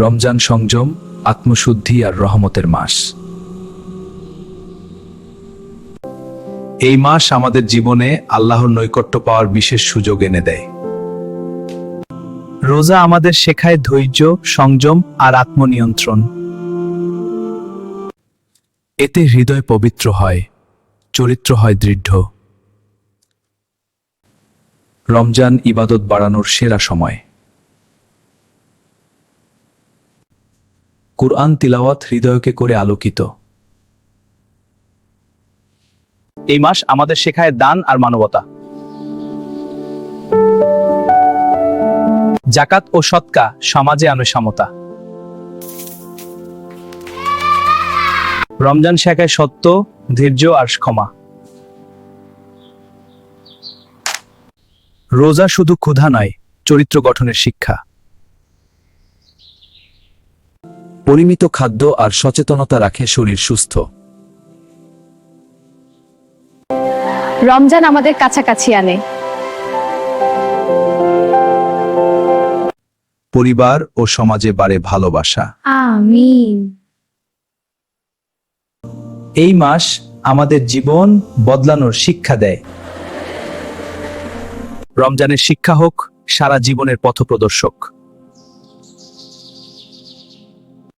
রমজান সংযম, আত্মশুদ্ধি আর রহমতের মাস। এই মাস আমাদের জীবনে আল্লাহর নৈকট্য পাওয়ার বিশেষ সুযোগ এনে দেয়। রোজা আমাদের শেখায় ধৈর্য, সংযম আর আত্মনিয়ন্ত্রণ। এতে হৃদয় পবিত্র হয়, চরিত্র হয় দৃঢ়। রমজান ইবাদত বাড়ানোর সেরা সময়। কুরআন তিলাওয়াত হৃদয়কে করে আলোকিত। এই মাস আমাদের শেখায় দান আর মানবতা। জাকাত ও সৎকা সমাজে আনে সমতা। রমজান শেখায় সত্য, ধৈর্য আর ক্ষমা। রোজা শুধু ক্ষুধা নয়, চরিত্র গঠনের শিক্ষা। পরিমিত খাদ্য আর সচেতনতা রাখে শরীর সুস্থ। রমজান আমাদের কাছাকাছি আনে। পরিবার ও সমাজে বাড়ে ভালোবাসা। আমিন। এই মাস আমাদের জীবন বদলানোর শিক্ষা দেয়। রমজানের শিক্ষা হোক সারা জীবনের পথপ্রদর্শক।